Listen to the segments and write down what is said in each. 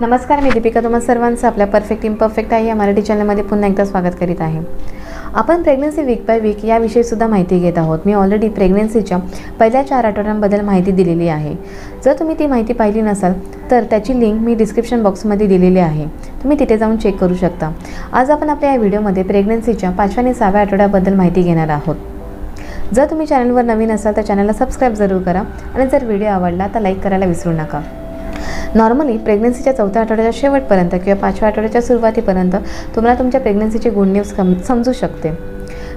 नमस्कार मी दीपिका तुम्हा सर्वांचं आपल्या परफेक्ट इम्परफेक्ट आहे या मराठी चॅनलमध्ये पुन्हा एकदा स्वागत करीत आहे. आपण प्रेग्नन्सी वीक बाय वीक याविषयीसुद्धा माहिती घेत आहोत. मी ऑलरेडी प्रेग्नन्सीच्या पहिल्या चार आठवड्यांबद्दल माहिती दिलेली आहे. जर तुम्ही ती माहिती पाहिली नसाल तर त्याची लिंक मी डिस्क्रिप्शन बॉक्समध्ये दिलेली आहे. तुम्ही तिथे जाऊन चेक करू शकता. आज आपण आपल्या या व्हिडिओमध्ये प्रेग्नन्सीच्या पाचव्या आणि सहाव्या आठवड्याबद्दल माहिती घेणार आहोत. जर तुम्ही चॅनलवर नवीन असाल तर चॅनलला सबस्क्राईब जरूर करा. आणि जर व्हिडिओ आवडला तर लाईक करायला विसरू नका. नॉर्मली प्रेग्नन्सीच्या चौथ्या आठवड्याच्या शेवटपर्यंत किंवा पाचव्या आठवड्याच्या सुरुवातीपर्यंत तुम्हाला तुमच्या प्रेग्नन्सीची गुड न्यूज समजू शकते.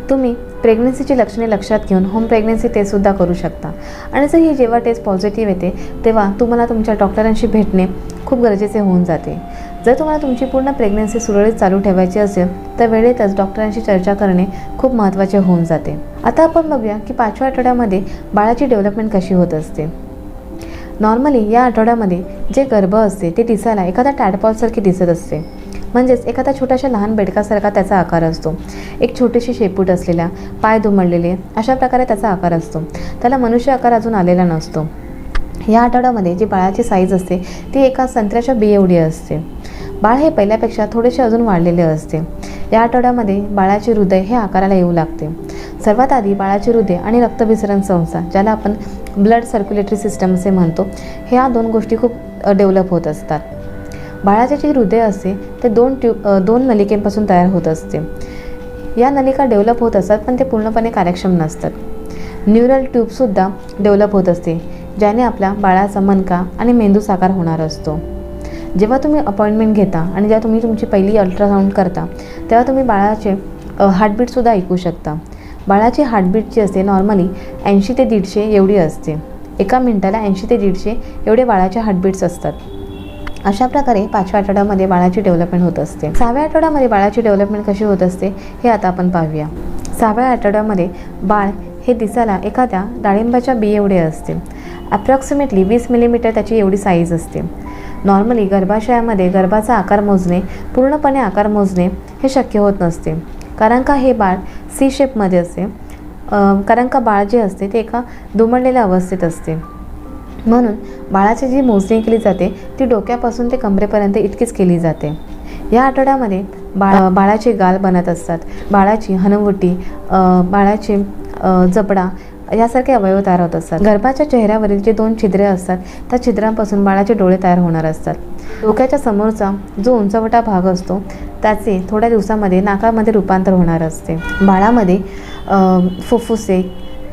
तुम्ही प्रेग्नन्सीची लक्षणे लक्षात घेऊन होम प्रेग्नन्सी टेस्टसुद्धा करू शकता. आणि जर ही जेव्हा टेस्ट पॉझिटिव्ह येते तेव्हा तुम्हाला तुमच्या डॉक्टरांशी भेटणे खूप गरजेचे होऊन जाते. जर तुम्हाला तुमची पूर्ण प्रेग्नन्सी सुरळीत चालू ठेवायची असेल तर वेळेतच डॉक्टरांशी चर्चा करणे खूप महत्त्वाचे होऊन जाते. आता आपण बघूया की पाचव्या आठवड्यामध्ये बाळाची डेव्हलपमेंट कशी होत असते. नॉर्मली या आठवड्यामध्ये जे गर्भ असते ते दिसायला एखादा टॅडपॉलसारखी दिसत असते. म्हणजेच एखादा छोट्याशा लहान बेडकासारखा त्याचा आकार असतो. एक छोटीशी शेपूट असलेला पाय दुमडलेले अशा प्रकारे त्याचा आकार असतो. त्याला मनुष्य आकार अजून आलेला नसतो. या आठवड्यामध्ये जी बाळाची साईज असते ती एका संत्र्याच्या बी एवढी असते. बाळ हे पहिल्यापेक्षा थोडेसे अजून वाढलेले असते. या आठवड्यामध्ये बाळाचे हृदय हे आकाराला येऊ लागते. सर्वात आधी बाळाचे हृदय आणि रक्तभिसरण संस्था ज्याला आपण ब्लड सर्क्युलेटरी सिस्टम असे म्हणतो. ह्या दोन गोष्टी खूप डेव्हलप होत असतात. बाळाचे जे हृदय असते ते दोन ट्यूब दोन नलिकेपासून तयार होत असते. या नलिका डेव्हलप होत असतात पण ते पूर्णपणे कार्यक्षम नसतात. न्यूरल ट्यूबसुद्धा डेव्हलप होत असते ज्याने आपल्या बाळाचा मनका आणि मेंदू साकार होणार असतो. जेव्हा तुम्ही अपॉइंटमेंट घेता आणि जेव्हा तुम्ही तुमची पहिली अल्ट्रासाऊंड करता तेव्हा तुम्ही बाळाचे हार्टबीटसुद्धा ऐकू शकता. बाळाची हार्टबीट जी असते नॉर्मली ऐंशी ते दीडशे एवढी असते. एका मिनिटाला ऐंशी ते दीडशे एवढे बाळाचे हार्टबीट्स असतात. अशा प्रकारे पाचव्या आठवड्यामध्ये बाळाची डेव्हलपमेंट होत असते. सहाव्या आठवड्यामध्ये बाळाची डेव्हलपमेंट कशी होत असते हे आता आपण पाहूया. सहाव्या आठवड्यामध्ये बाळ हे दिसायला एखाद्या डाळिंबाच्या बी एवढे असते. अप्रॉक्सिमेटली वीस मिलीमीटर त्याची एवढी साईज असते. नॉर्मली गर्भाशयामध्ये गर्भाचा आकार मोजणे पूर्णपणे आकार मोजणे हे शक्य होत नसते. कारण का हे बाळ सी शेपमध्ये असते. कारण का बाळ जे असते ते एका दुमडलेल्या अवस्थेत असते. म्हणून बाळाची जी मोजणी केली जाते ती डोक्यापासून ते कमरेपर्यंत इतकीच केली जाते. या आठवड्यामध्ये बाळा बाळाचे गाल बनत असतात. बाळाची हनवटी बाळाचे जबडा यासारखे अवयव तयार होत असतात. गर्भाच्या चेहऱ्यावरील जे दोन छिद्रे असतात त्या छिद्रांपासून बाळाचे डोळे तयार होणार असतात. डोक्याच्या समोरचा जो उंचवटा भाग असतो त्याचे थोड्या दिवसामध्ये नाकामध्ये रूपांतर होणार असते. बाळामध्ये फुफ्फुसे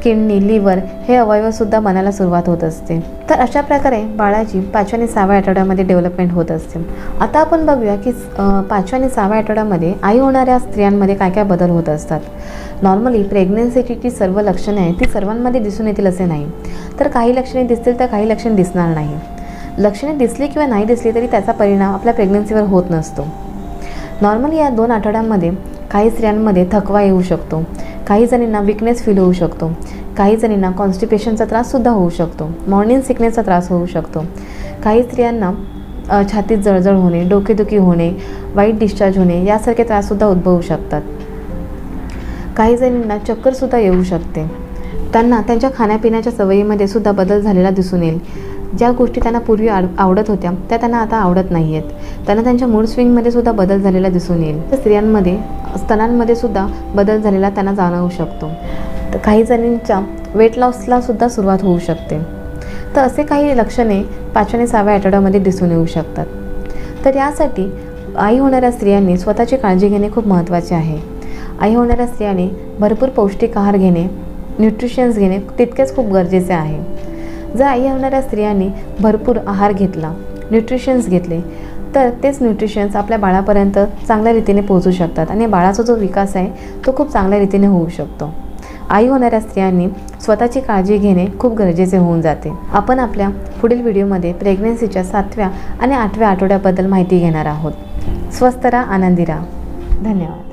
किडनी लिव्हर हे अवयवसुद्धा बनायला सुरुवात होत असते. तर अशा प्रकारे बाळाची पाचव्या आणि सहाव्या आठवड्यामध्ये डेव्हलपमेंट होत असते. आता आपण बघूया की पाचव्या आणि सहाव्या आठवड्यामध्ये आई होणाऱ्या स्त्रियांमध्ये काय काय बदल होत असतात. नॉर्मली प्रेग्नन्सीची जी सर्व लक्षणे आहेत ती सर्वांमध्ये दिसून येतील असे नाही. तर काही लक्षणे दिसतील तर काही लक्षणे दिसणार नाही. लक्षणे दिसली किंवा नाही दिसली तरी त्याचा परिणाम आपल्या प्रेग्नन्सीवर होत नसतो. नॉर्मली या दोन आठवड्यांमध्ये काही स्त्रियांमध्ये थकवा येऊ शकतो. काही जणींना विकनेस फील होऊ शकतो. काही जणींना कॉन्स्टिपेशनचा त्राससुद्धा होऊ शकतो. मॉर्निंग सिकनेसचा त्रास होऊ शकतो. काही स्त्रियांना छातीत जळजळ होणे डोकेदुखी होणे वाईट डिस्चार्ज होणे यासारखे त्राससुद्धा उद्भवू शकतात. काही जणींना चक्करसुद्धा येऊ शकते. त्यांना त्यांच्या खाण्यापिण्याच्या सवयीमध्ये सुद्धा बदल झालेला दिसून येईल. ज्या गोष्टी त्यांना पूर्वी आड आवडत होत्या त्या त्यांना आता आवडत नाही आहेत त्यांना त्यांच्या मूड स्विंगमध्ये सुद्धा बदल झालेला दिसून येईल. तर स्त्रियांमध्ये स्तनांमध्ये सुद्धा बदल झालेला त्यांना जाणवू शकतो. तर काही जणींच्या वेट लॉसला सुद्धा सुरुवात होऊ शकते. तर असे काही लक्षणे पाचव्या आणि सहाव्या आठवड्यामध्ये दिसून येऊ शकतात. तर यासाठी आई होणाऱ्या स्त्रियांनी स्वतःची काळजी घेणे खूप महत्त्वाचे आहे. आई होणाऱ्या स्त्रियांनी भरपूर पौष्टिक आहार घेणे न्यूट्रिशन्स घेणे तितकेच खूप गरजेचे आहे. जर आई होणाऱ्या स्त्रियांनी भरपूर आहार घेतला न्यूट्रिशन्स घेतले. तर तेच न्यूट्रिशन्स आपल्या बाळापर्यंत चांगल्या रीतीने पोहोचू शकतात आणि बाळाचा जो विकास आहे तो खूप चांगल्या रीतीने होऊ शकतो. आई होणाऱ्या स्त्रियांनी स्वतःची काळजी घेणे खूप गरजेचे होऊन जाते. आपण आपल्या पुढील व्हिडिओमध्ये प्रेग्नन्सीच्या सातव्या आणि आठव्या आठवड्याबद्दल माहिती घेणार आहोत. स्वस्त राहा आनंदी राहा. धन्यवाद.